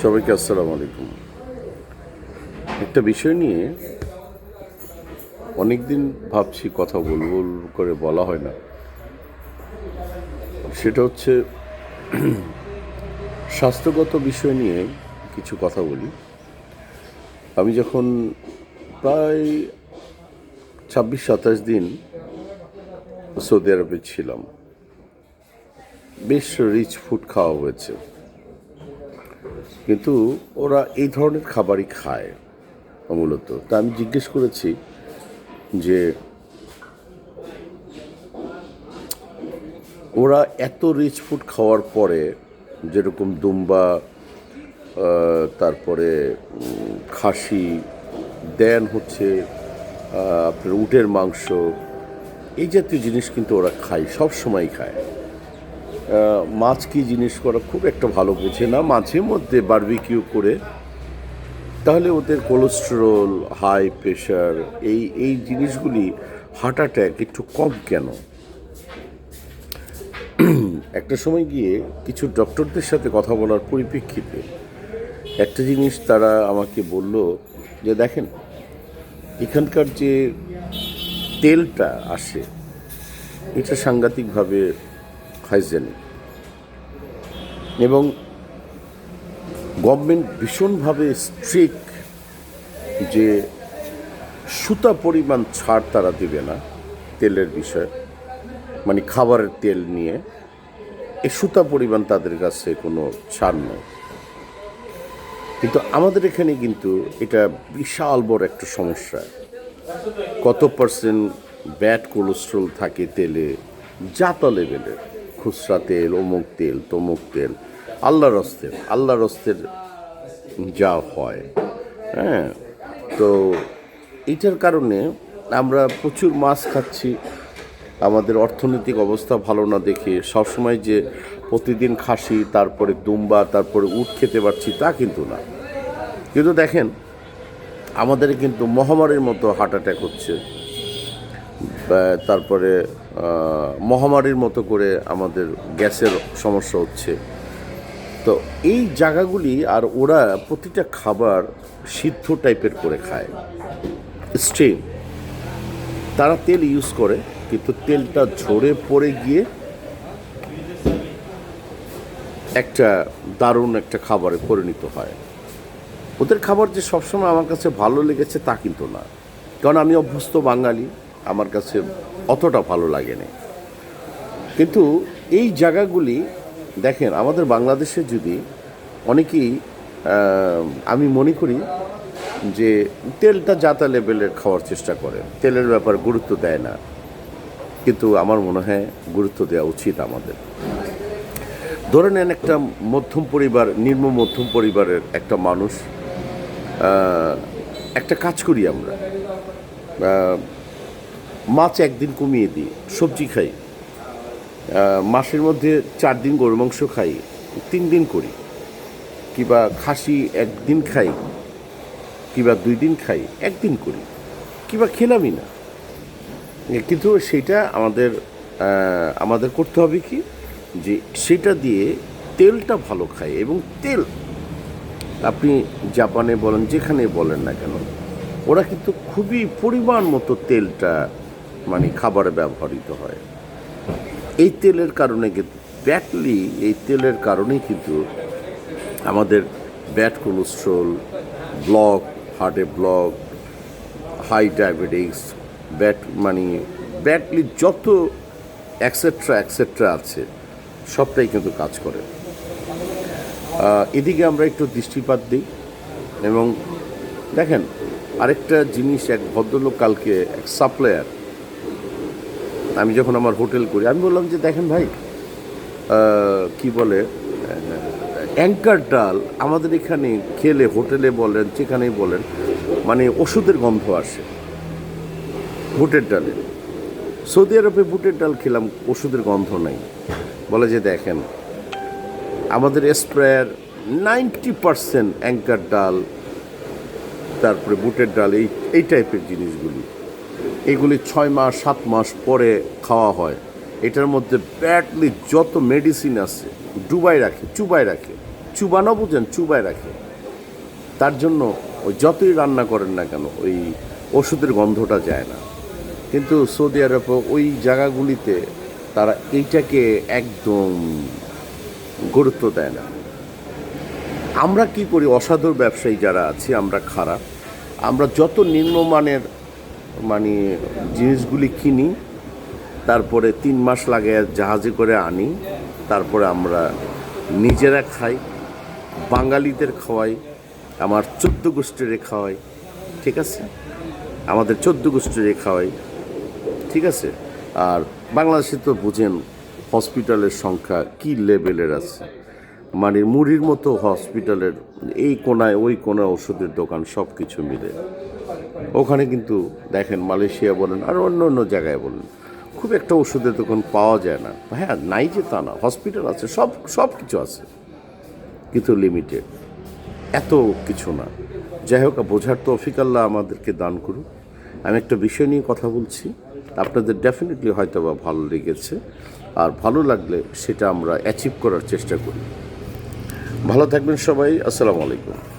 সবাইকে আসসালামু আলাইকুম। একটা বিষয় নিয়ে অনেকদিন ভাবছি কথা বলব করে বলা হয় না। সেটা হচ্ছে স্বাস্থ্যগত বিষয় নিয়ে কিছু কথা বলি। আমি যখন প্রায় ছাব্বিশ, সাতাশ দিন সৌদি আরবে ছিলাম। বেশ রিচ ফুড খাওয়া হয়েছে। কিন্তু ওরা এই ধরনের খাবারই খায় মূলত তা আমি জিজ্ঞেস করেছি যে ওরা এত রিচ ফুড খাওয়ার পরে যেরকম দুম্বা তারপরে খাসি, দেন হচ্ছে আপনার উটের মাংস, এই জাতীয় জিনিস কিন্তু ওরা খায় সব সময় খায়। মাছ কি জিনিস করা খুব একটা ভালো বোঝে না। মাঝে মধ্যে বারবিকিউ করে। তাহলে ওদের কোলেস্টেরল হাই প্রেশার এই এই জিনিসগুলি হার্ট অ্যাটাক একটু কম কেন? একটা সময় গিয়ে কিছু ডক্টরদের সাথে কথা বলার পরিপ্রেক্ষিতে একটা জিনিস তারা আমাকে বলল যে, দেখেন, এখানকার যে তেলটা আসে, এটা সাংঘাতিকভাবে হাইজেনিক। এবং গভর্নমেন্ট ভীষণভাবে স্ট্রিক যে সুতা পরিমাণ ছাড় তারা দেবে না তেলের বিষয়ে মানে খাবারের তেল নিয়ে, এ সুতা পরিমাণ তাদের কাছে কোনো ছাড় নেই। কিন্তু আমাদের এখানে কিন্তু এটা বিশাল বড় একটা সমস্যা। কত পার্সেন্ট ব্যাড কোলেস্ট্রল থাকে তেলে জাত লেভেলের খুচরা তেল, অমুক তেল, তমুক তেল। আল্লাহ রস্তের আল্লাহ রস্তের যা হয় হ্যাঁ? তো এটার কারণে আমরা প্রচুর মাছ খাচ্ছি। আমাদের অর্থনৈতিক অবস্থা ভালো না দেখে সবসময় যে প্রতিদিন খাসি, তারপরে দুম্বা, তারপরে উট খেতে পারছি তা কিন্তু না। কিন্তু দেখেন, আমাদের কিন্তু মহামারীর মতো হার্ট অ্যাটাক হচ্ছে। তারপরে মহামারীর মতো করে আমাদের গ্যাসের সমস্যা হচ্ছে। তো এই জায়গাগুলি আর ওরা প্রতিটা খাবার সিদ্ধ টাইপের করে খায়। স্টিম। তারা তেল ইউজ করে, কিন্তু তেলটা ঝরে পড়ে গিয়ে একটা দারুণ একটা খাবারে পরিণত হয়। ওদের খাবার যে সবসময় আমার কাছে ভালো লেগেছে তা কিন্তু না। কারণ আমি অভ্যস্ত বাঙালি। আমার কাছে অতটা ভালো লাগেনি। কিন্তু এই জায়গাগুলি, দেখেন, আমাদের বাংলাদেশে যদি অনেকেই আমি মনে করি যে তেলটা যাতা লেভেলের খাওয়ার চেষ্টা করে। তেলের ব্যাপার গুরুত্ব দেয় না। কিন্তু আমার মনে হয় গুরুত্ব দেওয়া উচিত আমাদের। ধরে নেন একটা মধ্যম পরিবার, নিম্ন মধ্যম পরিবারের একটা মানুষ একটা কাজ করি আমরা। মাছ একদিন কমিয়ে দিই, সবজি খাই। মাসের মধ্যে চার দিন গরু মাংস খাই, তিন দিন করি। কিবা খাসি একদিন খাই, কিবা দুই দিন খাই, একদিন করি। কিবা খেলামই না। কিন্তু সেটা আমাদের আমাদের করতে হবে কি? যে সেটা দিয়ে তেলটা ভালো খাই এবং তেল, আপনি জাপানে বলেন, যেখানে বলেন না কেন, ওরা কিন্তু খুবই পরিমাণ মতো তেলটা মানে খাবারে ব্যবহৃত হয়। এই তেলের কারণে কিন্তু ব্যাটলি, এই তেলের কারণেই কিন্তু আমাদের ব্যাড কোলেস্ট্রল ব্লক, হার্টে ব্লক, হাই ডায়াবেটিক্স ব্যাট মানে ব্যাটলি যত অ্যাকসেট্রা অ্যাকসেট্রা আছে, সবটাই কিন্তু কাজ করে। এদিকে আমরা একটু দৃষ্টিপাত দিই এবং দেখেন, আরেকটা জিনিস এক ভদ্রলোক কালকে, এক সাপ্লায়ার আমি যখন আমার হোটেল করি, আমি বললাম যে, দেখেন ভাই কি বলে, অ্যাঙ্কার ডাল আমাদের এখানে খেলে, হোটেলে বলেন, যেখানেই বলেন মানে ওষুধের গন্ধ আসে বুটের ডালে। সৌদি আরবে বুটের ডাল খেলাম, ওষুধের গন্ধ নাই। বলে যে, দেখেন, আমাদের স্প্রেয়ার নাইনটি পারসেন্ট অ্যাঙ্কার ডাল, তারপরে বুটের ডাল, এই এই টাইপের জিনিসগুলি। এগুলি ছয় মাস, সাত মাস পরে খাওয়া হয়। এটার মধ্যে ব্যাডলি যত মেডিসিন আছে, ডুবাই রাখে, চুবাই রাখে। চুবানো বুঝেন, চুবাই রাখে। তার জন্য ওই যতই রান্না করেন না কেন, ওই ওষুধের গন্ধটা যায় না। কিন্তু সৌদি আরবে ওই জায়গাগুলিতে তারা এইটাকে একদম গুরুত্ব দেয় না। আমরা কি করি? অসাধু ব্যবসায়ী যারা আছি, আমরা খারাপ। আমরা যত নিম্নমানের মানে জিনিসগুলি কিনি, তারপরে তিন মাস লাগে জাহাজে করে আনি, তারপরে আমরা নিজেরা খাই, বাঙালিদের খাওয়াই, আমার চোদ্দ গোষ্ঠীরে খাওয়াই, ঠিক আছে? আমাদের চোদ্দ গোষ্ঠীরে খাওয়াই, ঠিক আছে? আর বাংলাদেশে তো বুঝেন, হসপিটালের সংখ্যা কি লেভেলের আছে? মানে মুড়ির মতো হসপিটালের, এই কোনায়, ওই কোনায় ওষুধের দোকান সব কিছু মিলে। ওখানে কিন্তু দেখেন মালয়েশিয়া বলেন আর অন্য অন্য জায়গায় বলেন, খুব একটা ওষুধের দোকান পাওয়া যায় না। হ্যাঁ নাই যে তা না, হসপিটাল আছে, সব সব কিছু আছে, কিন্তু লিমিটেড এত কিছু না। যাই হোক, বোঝার তৌফিক আল্লাহ আমাদেরকে দান করুক। আমি একটা বিষয় নিয়ে কথা বলছি, আপনাদের ডেফিনেটলি হয়তো বা ভালো লেগেছে, আর ভালো লাগলে সেটা আমরা অ্যাচিভ করার চেষ্টা করি। ভালো থাকবেন সবাই, আসসালামু আলাইকুম।